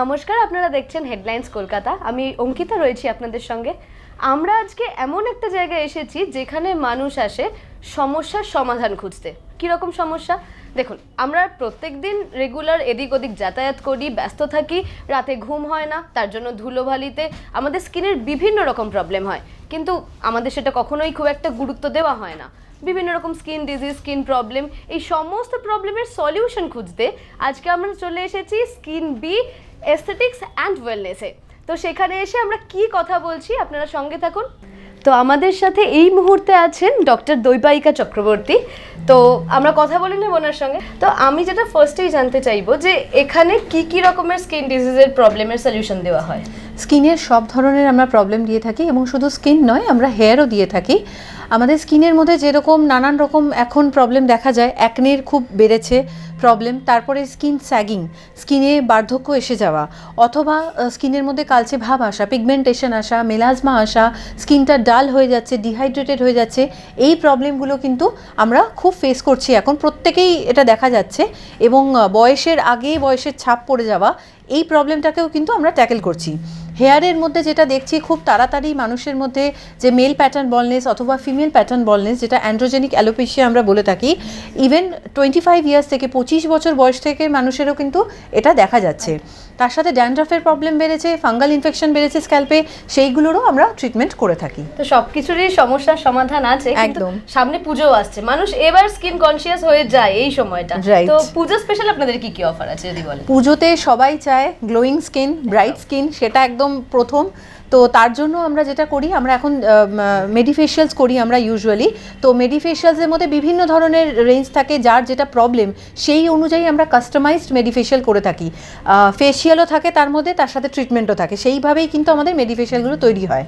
নমস্কার, আপনারা দেখছেন হেডলাইন্স কলকাতা। আমি অঙ্কিতা রয়েছি আপনাদের সঙ্গে। আমরা আজকে এমন একটা জায়গায় এসেছি যেখানে মানুষ আসে সমস্যার সমাধান খুঁজতে। কীরকম সমস্যা? দেখুন, আমরা প্রত্যেক দিন রেগুলার এদিক ওদিক যাতায়াত করি, ব্যস্ত থাকি, রাতে ঘুম হয় না, তার জন্য ধুলোবালিতে আমাদের স্কিনের বিভিন্ন রকম প্রবলেম হয়। কিন্তু আমাদের সেটা কখনোই খুব একটা গুরুত্ব দেওয়া হয় না। বিভিন্ন রকম স্কিন ডিজিজ স্কিন প্রবলেম এই সমস্ত প্রবলেমের সলিউশন খুঁজতে আজকে আমরা চলে এসেছি স্কিন বি এস্থেটিক্স অ্যান্ড ওয়েলনেসে তো সেখানে এসে আমরা কি কথা বলছি, আপনারা সঙ্গে থাকুন। তো আমাদের সাথে এই মুহূর্তে আছেন ডক্টর দৈবায়িকা চক্রবর্তী। তো আমরা কথা বলে নেব ওনার সঙ্গে। তো আমি যেটা ফার্স্টেই জানতে চাইব যে এখানে কি কি রকমের স্কিন ডিজিজের প্রবলেমের সলিউশন দেওয়া হয়? স্কিনের সব ধরনের আমরা প্রবলেম দিয়ে থাকি এবং শুধু স্কিন নয়, আমরা হেয়ারও দিয়ে থাকি। আমাদের স্কিনের মধ্যে যেরকম নানান রকম এখন প্রবলেম দেখা যায় অ্যাকনের খুব বেড়েছে প্রবলেম তারপরে স্কিন স্যাগিং স্কিনে বার্ধক্য এসে যাওয়া, অথবা স্কিনের মধ্যে কালচে ভাব আসা পিগমেন্টেশন আসা মেলাজমা আসা স্কিনটা ডাল হয়ে যাচ্ছে ডিহাইড্রেটেড হয়ে যাচ্ছে, এই প্রবলেমগুলো কিন্তু আমরা খুব ফেস করছি এখন। প্রত্যেকেই এটা দেখা যাচ্ছে এবং বয়সের আগে বয়সের ছাপ পড়ে যাওয়া, এই প্রবলেমটাকেও কিন্তু আমরা ট্যাকেল করছি। হেয়ারের মধ্যে যেটা দেখছি খুব তাড়াতাড়ি মানুষের মধ্যে যে মেল প্যাটার্ন বলনেস অথবা ফিমেল প্যাটার্ন বলনেস যেটা অ্যান্ড্রোজেনিক অ্যালোপেশিয়া আমরা বলে থাকি ইভেন টোয়েন্টি ফাইভ ইয়ার্স থেকে পঁচিশ বছর বয়স থেকে মানুষেরও কিন্তু এটা দেখা যাচ্ছে। তার সাথে ড্যান্ড্রাফের প্রবলেম বেড়েছে ফাঙ্গাল ইনফেকশন বেড়েছে স্ক্যাল্পে সেইগুলোরও আমরা ট্রিটমেন্ট করে থাকি। তো সব কিছুরই সমস্যার সমাধান আছে একদম। সামনে পুজো আসছে। মানুষ এবার স্কিন কনসিয়াস হয়ে যায় এই সময়টা. তো পুজো স্পেশাল আপনাদের কি কি অফার আছে যদি বলেন? পুজোতে সবাই চায় গ্লোয়িং স্কিন ব্রাইট স্কিন সেটা একদম প্রথম তো তার জন্য আমরা যেটা করি, আমরা এখন মেডিফেশিয়ালস করি আমরা ইউজুয়ালি তো মেডিফেশিয়ালসের মধ্যে বিভিন্ন ধরনের রেঞ্জ থাকে, যার যেটা প্রবলেম সেই অনুযায়ী আমরা কাস্টমাইজড মেডিফেশিয়াল করে থাকি। ফেশিয়ালও থাকে তার মধ্যে, তার সাথে ট্রিটমেন্টও থাকে। সেইভাবেই কিন্তু আমাদের মেডিফেশিয়ালগুলো তৈরি হয়।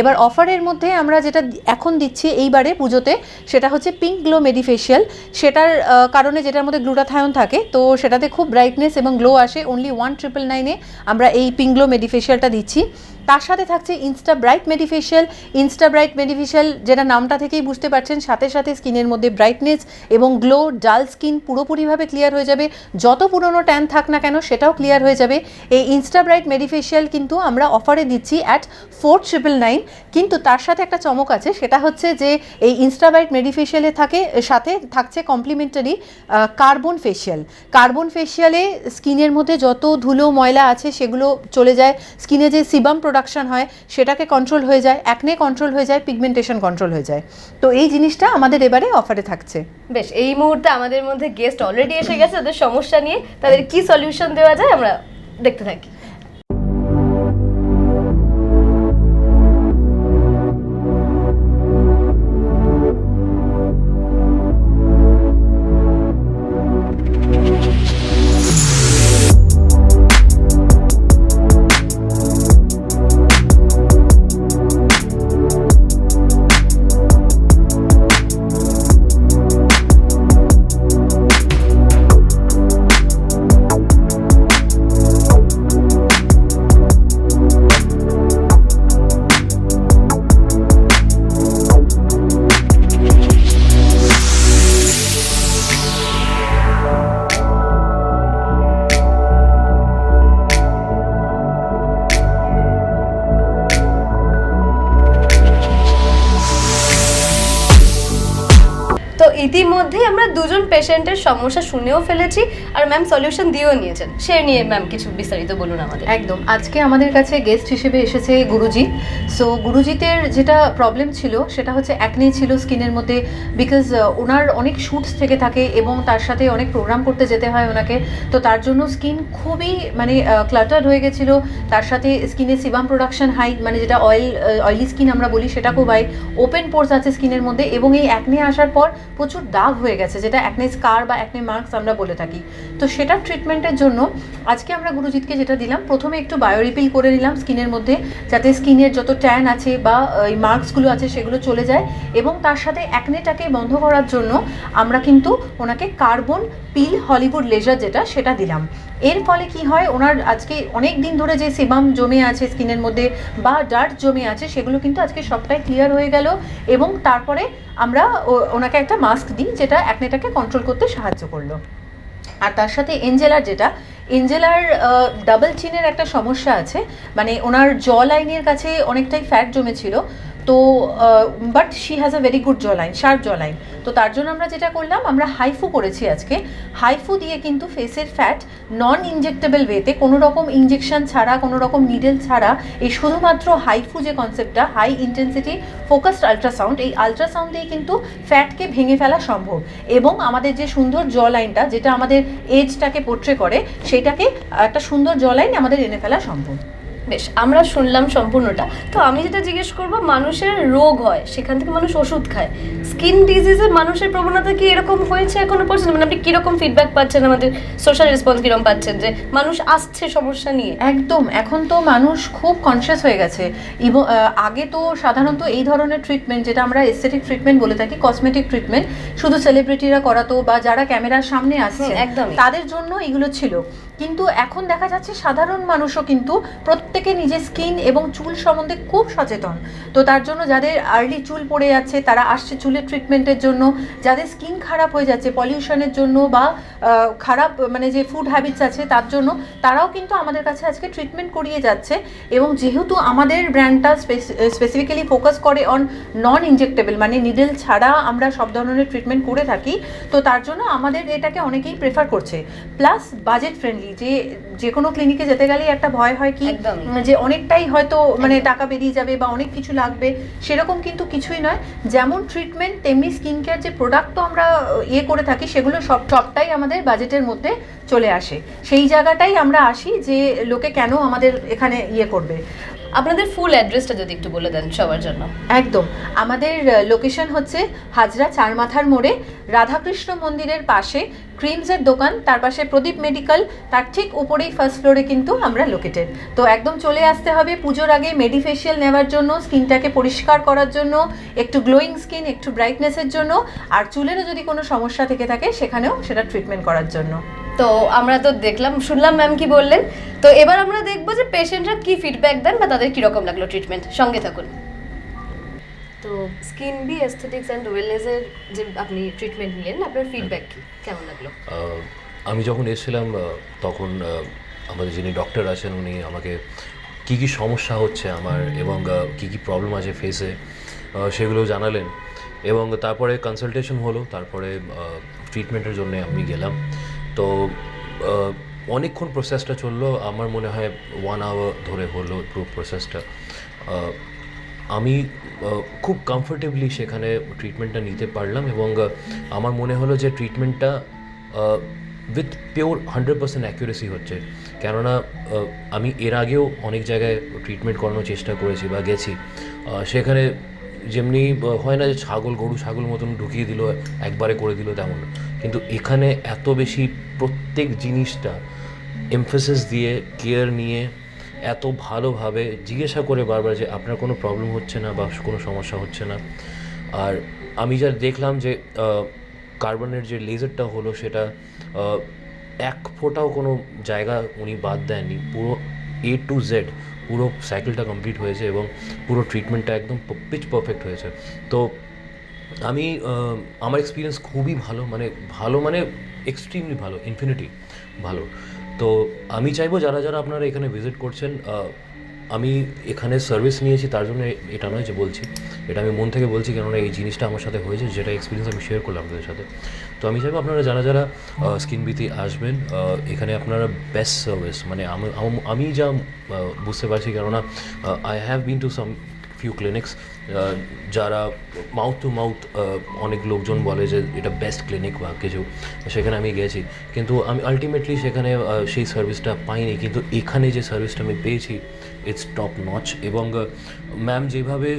এবার অফারের মধ্যে আমরা যেটা এখন দিচ্ছি এইবারে পুজোতে, সেটা হচ্ছে পিঙ্ক গ্লো মেডিফেশিয়াল সেটার কারণে যেটার মধ্যে গ্লুটাথায়ন থাকে, তো সেটাতে খুব ব্রাইটনেস এবং গ্লো আসে। অনলি ওয়ান ট্রিপল নাইনে আমরা এই পিঙ্ক গ্লো মেডিফেশিয়ালটা দিচ্ছি। তার সাথে থাকছে insta bright medifacial insta bright medifacial যেটা নামটা থেকেই বুঝতে পারছেন, সাথে সাথে স্কিনের মধ্যে ব্রাইটনেস এবং গ্লো ডাল স্কিন পুরোপুরিভাবে ক্লিয়ার হয়ে যাবে। যত পুরনো ট্যান থাক না কেন, সেটাও ক্লিয়ার হয়ে যাবে। এই ইনস্টা ব্রাইট মেডিফেশিয়াল কিন্তু আমরা অফারে দিচ্ছি অ্যাট ফোর ট্রিপল নাইন কিন্তু তার সাথে একটা চমক আছে, সেটা হচ্ছে যে এই ইনস্টা ব্রাইট মেডিফেশিয়ালে থাকে, সাথে থাকছে কমপ্লিমেন্টারি কার্বন ফেশিয়াল কার্বন ফেশিয়ালে স্কিনের মধ্যে যত ধুলো, ময়লা আছে, সেগুলো চলে যায়। স্কিনে যে সিবাম প্রোডাকশন হয়, সেটাকে কন্ট্রোল হয়ে যায় অ্যাকনে কন্ট্রোল হয়ে যায় পিগমেন্টেশন কন্ট্রোল হয়ে যায়। তো এই জিনিসটা আমাদের এবারে অফারে থাকছে। বেশ, এই মুহূর্তে আমাদের মধ্যে গেস্ট অলরেডি এসে গেছে, ওদের সমস্যা নিয়ে তাদের কি সলিউশন দেওয়া যায় আমরা দেখতে থাকি। ইতিমধ্যে আমরা দুজন পেশেন্টের সমস্যা শুনেও ফেলেছি আর ম্যাম সলিউশন দিয়েও নিয়েছেন। সে নিয়ে ম্যাম কিছু বিস্তারিত বলুন আমাদের। একদম। আজকে আমাদের কাছে গেস্ট হিসেবে এসেছে গুরুজি। সো গুরুজিতের যেটা প্রবলেম ছিল, সেটা হচ্ছে একনে ছিল স্কিনের মধ্যে বিকজ ওনার অনেক শ্যুটস থেকে থাকে এবং তার সাথে অনেক প্রোগ্রাম করতে যেতে হয় ওনাকে। তো তার জন্য স্কিন খুবই মানে ক্লাটার্ড হয়ে গেছিল। তার সাথে স্কিনে সিবাম প্রোডাকশন হাই মানে যেটা অয়েল অয়েলি স্কিন আমরা বলি সেটা খুব হাই ওপেন পোর্স আছে স্কিনের মধ্যে এবং এই অ্যাকনে আসার পর প্রচুর দাগ হয়ে গেছে, যেটা অ্যাকনে স্কার বা অ্যাকনে মার্কস আমরা বলে থাকি। তো সেটার ট্রিটমেন্টের জন্য আজকে আমরা গুরুজিৎকে যেটা দিলাম, প্রথমে একটু বায়োরিপিল করে নিলাম স্কিনের মধ্যে, যাতে স্কিনের যত ট্যান আছে বা এই মার্কসগুলো আছে সেগুলো চলে যায় এবং তার সাথে অ্যাকনেটাকে বন্ধ করার জন্য আমরা কিন্তু ওনাকে কার্বন পিল হলিউড লেজার যেটা, সেটা দিলাম। এর ফলে কি হয়, ওনার আজকে অনেক দিন ধরে যে সেবাম জমে আছে স্কিনের মধ্যে বা ডার্ট জমে আছে, সেগুলো কিন্তু আজকে সবটাই ক্লিয়ার হয়ে গেল এবং তারপরে আমরা ওনাকে একটা দিই, যেটা অ্যাকনেটাকে কন্ট্রোল করতে সাহায্য করল। আর তার সাথে এঞ্জেলার যেটা, এঞ্জেলার ডাবল চিনের একটা সমস্যা আছে। মানে ওনার জ লাইনের কাছে অনেকটাই ফ্যাট জমেছিল। তো but she has a very good jawline sharp jawline তো তার জন্য আমরা যেটা করলাম, আমরা হাইফু করেছি আজকে। হাইফু দিয়ে কিন্তু ফেসের ফ্যাট নন ইনজেক্টেবল ওয়েতে কোনো রকম ইঞ্জেকশন ছাড়া কোনো রকম নিডেল ছাড়া, এই শুধুমাত্র হাইফু যে কনসেপ্টটা হাই ইন্টেন্সিটি ফোকাসড আলট্রাসাউন্ড এই আলট্রাসাউন্ড দিয়ে কিন্তু ফ্যাটকে ভেঙে ফেলা সম্ভব। এবং আমাদের যে সুন্দর জ লাইনটা যেটা আমাদের এজটাকে পোট্রে করে, সেটাকে একটা সুন্দর জ লাইন আমাদের এনে ফেলা সম্ভব। বেশ আমরা শুনলাম সম্পূর্ণটা। তো আমি যেটা জিজ্ঞেস করব মানুষের রোগ হয় সেখান থেকে মানুষ ওষুধ খায়। স্কিন ডিজিজে মানুষের প্রবণতা কি এরকম হয়েছে এখনও পর্যন্ত? মানে আপনি কীরকম ফিডব্যাক পাচ্ছেন আমাদের সোশ্যাল রেসপন্স কীরকম পাচ্ছেন? যে মানুষ আসছে সমস্যা নিয়ে। একদম এখন তো মানুষ খুব কনসিয়াস হয়ে গেছে। ইভ আগে তো সাধারণত এই ধরনের ট্রিটমেন্ট যেটা আমরা এস্থেটিক ট্রিটমেন্ট বলে থাকি কসমেটিক ট্রিটমেন্ট শুধু সেলিব্রিটিরা করাতো বা যারা ক্যামেরার সামনে আসছে একদম তাদের জন্য এগুলো ছিল। কিন্তু এখন দেখা যাচ্ছে সাধারণ মানুষও কিন্তু প্রত্যেকে নিজের স্কিন এবং চুল সম্বন্ধে খুব সচেতন। তো তার জন্য যাদের আর্লি চুল পড়ে যাচ্ছে, তারা আসছে চুলের ট্রিটমেন্টের জন্য। যাদের স্কিন খারাপ হয়ে যাচ্ছে পলিউশনের জন্য বা খারাপ মানে যে ফুড হ্যাবিটস আছে, তার জন্য তারাও কিন্তু আমাদের কাছে আজকে ট্রিটমেন্ট করিয়ে যাচ্ছে। এবং যেহেতু আমাদের ব্র্যান্ডটা স্পেসিফিক্যালি ফোকাস করে অন নন ইনজেক্টেবল মানে নিডেল ছাড়া আমরা সব ধরনের ট্রিটমেন্ট করে থাকি, তো তার জন্য আমাদের এটাকে অনেকেই প্রেফার করছে। প্লাস বাজেট ফ্রেন্ডলি যে যে কোনো ক্লিনিকে যেতে গেলেই একটা ভয় হয় কি যে অনেকটাই হয়তো মানে টাকা বেরিয়ে যাবে বা অনেক কিছু লাগবে সেরকম কিন্তু কিছুই নয়। যেমন ট্রিটমেন্ট তেমনি স্কিন কেয়ার যে প্রোডাক্ট তো আমরা ইয়ে করে থাকি সেগুলো সব সবটাই আমাদের বাজেটের মধ্যে চলে আসে। সেই জায়গাটাই আমরা আসি যে লোকে কেন আমাদের এখানে ইয়ে করবে। আপনাদের ফুল অ্যাড্রেসটা যদি একটু বলে দেন সবার জন্য। একদম। আমাদের লোকেশন হচ্ছে হাজরা চারমাথার মোড়ে রাধাকৃষ্ণ মন্দিরের পাশে ক্রিমসের দোকান, তার পাশে প্রদীপ মেডিকেল তার ঠিক উপরেই ফার্স্ট ফ্লোরে কিন্তু আমরা লোকেটেড তো একদম চলে আসতে হবে পুজোর আগে মেডিফেশিয়াল নেওয়ার জন্য স্কিনটাকে পরিষ্কার করার জন্য, একটু গ্লোয়িং স্কিন একটু ব্রাইটনেসের জন্য, আর চুলেরও যদি কোনো সমস্যা থেকে থাকে, সেখানেও সেটা ট্রিটমেন্ট করার জন্য। তো আমরা তো দেখলাম শুনলাম ম্যাম কি বললেন। তো এবার আমরা দেখব যে পেশেন্টরা কি ফিডব্যাক দেন বা তাদের কীরকম লাগল ট্রিটমেন্ট সঙ্গে থাকুন। তো স্কিন বি এস্থেটিক্স অ্যান্ড ওয়েলনেসের যে আপনি ট্রিটমেন্ট নিলেন আপনার ফিডব্যাক কি? কেমন লাগল? আমি যখন এসেছিলাম তখন আমাদের যিনি ডক্টর আছেন উনি আমাকে কি কি সমস্যা হচ্ছে আমার এবং কি কি প্রবলেম আছে ফেসে সেগুলো জানালেন। এবং তারপরে কনসালটেশন হলো তারপরে ট্রিটমেন্টের জন্য আমি গেলাম। তো অনেকক্ষণ প্রসেসটা চলল, আমার মনে হয় ওয়ান আওয়ার ধরে হলো পুরো প্রসেসটা আমি খুব কমফোর্টেবলি সেখানে ট্রিটমেন্টটা নিতে পারলাম এবং আমার মনে হলো যে ট্রিটমেন্টটা with pure hundred percent accuracy হচ্ছে। কেননা আমি এর আগেও অনেক জায়গায় ট্রিটমেন্ট করানোর চেষ্টা করেছি বা গেছি। সেখানে যেমনি হয় না যে ছাগল, গরু, ছাগল মতন ঢুকিয়ে দিল, একবারে করে দিল তেমন। কিন্তু এখানে এত বেশি প্রত্যেক জিনিসটা এমফেসিস দিয়ে কেয়ার নিয়ে, এত ভালোভাবে জিজ্ঞাসা করে বারবার যে আপনার কোনো প্রবলেম হচ্ছে না বা কোনো সমস্যা হচ্ছে না। আর আমি যা দেখলাম যে কার্বনের যে লেজারটা হলো সেটা এক ফোঁটাও কোনো জায়গা উনি বাদ দেননি। পুরো এ টু জেড পুরো সাইকেলটা কমপ্লিট হয়েছে এবং পুরো ট্রিটমেন্টটা একদম পিচ পারফেক্ট হয়েছে। তো আমি আমার এক্সপিরিয়েন্স খুবই ভালো মানে ভালো মানে এক্সট্রিমলি ভালো ইনফিনিটি ভালো। তো আমি চাইব যারা যারা আপনারা এখানে ভিজিট করছেন আমি এখানে সার্ভিস নিয়েছি, তার জন্য এটা নয় যে বলছি, এটা আমি মন থেকে বলছি কেননা এই জিনিসটা আমার সাথে হয়েছে, যেটা এক্সপিরিয়েন্স আমি শেয়ার করলাম আপনাদের সাথে। তো আমি চাইব আপনারা যারা যারা স্কিন বিতে আসবেন এখানে আপনারা বেস্ট সার্ভিস মানে আমি যা বুঝতে পারছি, কেননা I have been to some few clinics যারা মাউথ টু মাউথ অনেক লোকজন বলে যে এটা বেস্ট ক্লিনিক বা কিছু, সেখানে আমি গেছি। কিন্তু আমি আলটিমেটলি সেখানে সেই সার্ভিসটা পাইনি, কিন্তু এখানে যে সার্ভিসটা আমি পেয়েছি ইটস টপ নচ এবং ম্যাম যেভাবে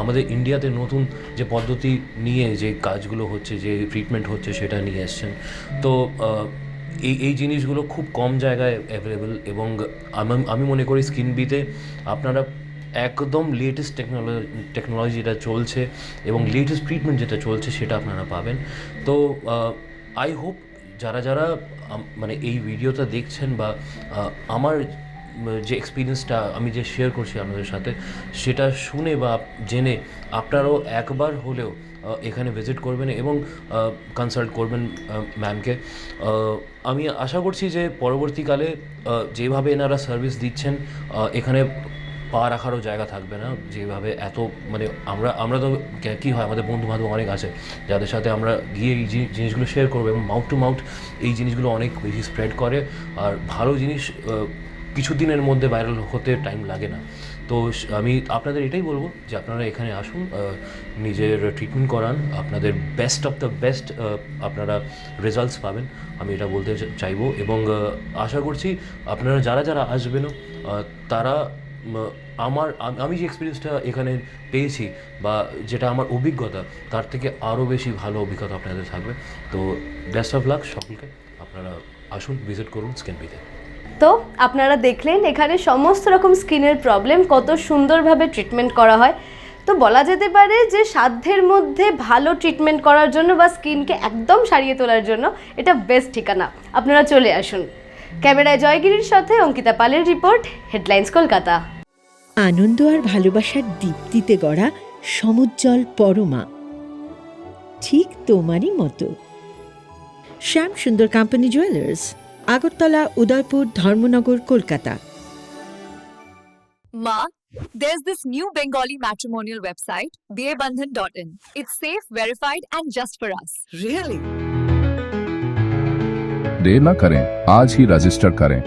আমাদের ইন্ডিয়াতে নতুন যে পদ্ধতি নিয়ে যে কাজগুলো হচ্ছে, যে ট্রিটমেন্ট হচ্ছে সেটা নিয়ে এসছেন। তো এই এই জিনিসগুলো খুব কম জায়গায় অ্যাভেলেবেল এবং আমি মনে করি স্কিন বিতে আপনারা একদম লেটেস্ট টেকনোলজি টেকনোলজি যেটা চলছে এবং লেটেস্ট ট্রিটমেন্ট যেটা চলছে সেটা আপনারা পাবেন। তো আই হোপ যারা যারা মানে এই ভিডিওটা দেখছেন বা আমার যে এক্সপিরিয়েন্সটা আমি যে শেয়ার করছি আপনাদের সাথে, সেটা শুনে বা জেনে আপনারাও একবার হলেও এখানে ভিজিট করবেন এবং কনসাল্ট করবেন ম্যামকে আমি আশা করছি যে পরবর্তীকালে যেভাবে এনারা সার্ভিস দিচ্ছেন এখানে পা রাখারও জায়গা থাকবে না। যেভাবে এত মানে আমরা আমরা তো কে- হয়, আমাদের বন্ধু বান্ধব অনেক আছে, যাদের সাথে আমরা গিয়ে এই জিনিসগুলো শেয়ার করব এবং মাউথ টু মাউথ এই জিনিসগুলো অনেক বেশি স্প্রেড করে। আর ভালো জিনিস আহ, কিছু দিনের মধ্যে ভাইরাল হতে টাইম লাগে না। তো আমি আপনাদের এটাই বলব যে আপনারা এখানে আসুন নিজের ট্রিটমেন্ট করান আপনাদের বেস্ট অফ দ্য বেস্ট আপনারা রেজাল্টস পাবেন। আমি এটা বলতে চাইব এবং আশা করছি আপনারা যারা যারা আসবেনও তারা আমার আমি যে এক্সপিরিয়েন্সটা এখানে পেয়েছি বা যেটা আমার অভিজ্ঞতা তার থেকে আরও বেশি ভালো অভিজ্ঞতা আপনাদের থাকবে। তো বেস্ট অফ লাক সকলকে। আপনারা আসুন ভিজিট করুন স্কিন বিতে তো আপনারা দেখলেন এখানে সমস্ত রকম স্কিনের প্রবলেম, কত সুন্দরভাবে ট্রিটমেন্ট করা হয়। তো বলা যেতে পারে যে সাধ্যের মধ্যে ভালো ট্রিটমেন্ট করার জন্য বা স্কিনকে একদম সারিয়ে তোলার জন্য এটা বেস্ট ঠিকানা। আপনারা চলে আসুন। ক্যামেরায় জয়গিরির সাথে অঙ্কিতা পালের রিপোর্ট হেডলাইন্স কলকাতা। আনন্দ আর ভালোবাসার দীপ্তিতে গড়া সমুজ্জ্বল পরমা। ঠিক তোমারই মতো। Shyam Sundar company jewellers Agartala Udaipur Dharmanagar Kolkata Ma, there's this new Bengali matrimonial website, bearbandhan.in. It's safe, verified, and just for us. Really? देर न करें आज ही रजिस्टर करें